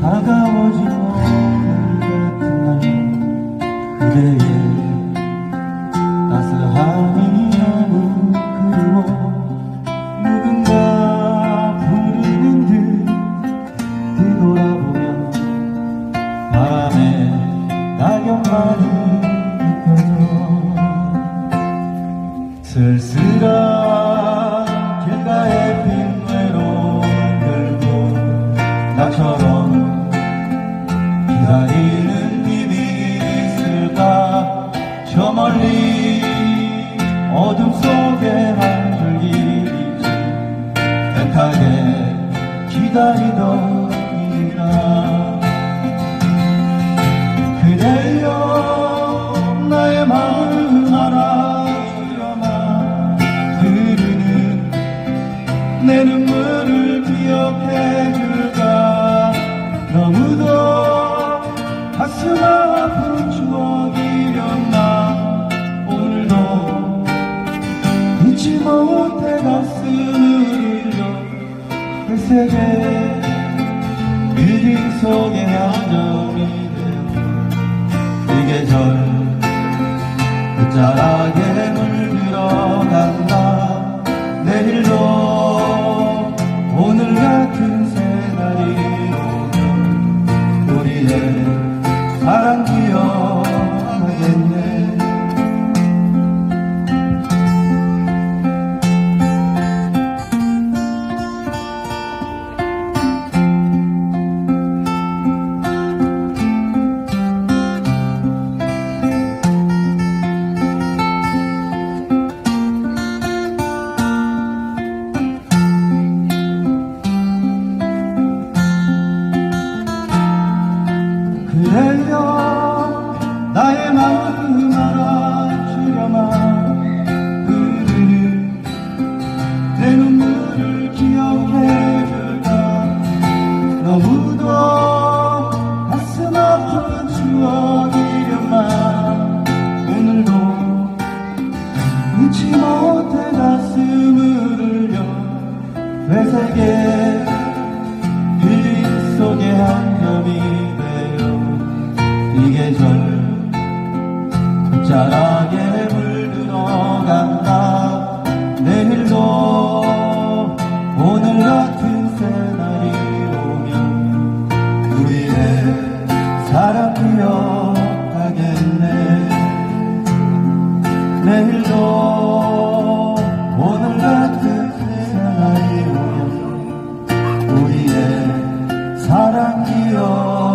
차가워진 같은 날 그대의 따스함이 너무 그리워 누군가 부르는 듯 뒤돌아보면 바람에 낙엽만이 느껴져 쓸쓸한 어둠 속에 한 줄기 애타게 기다리더니라. 그대여 나의 마음 알아주려마 흐르는 내 눈물을 기억해 줄까. 너무도 가슴 아 회색의 빌딩 속에 한점이 이 계절 끝자락에 물들어간다. 내일도 오늘 같은 새날이 오면 우리의 사랑 마음 알아주려마 흐르는 내 눈물을 기억해 줄까? 너무도 가슴 아픈 추억이련만. 오늘도 잊지 못해 가슴을 흘려 회색의 자락에 물들어간다. 내일도 오늘 같은 새날이 오면 우리의 사랑 기억하겠네. 내일도 오늘 같은 새날이 오면 우리의 사랑 기억하겠네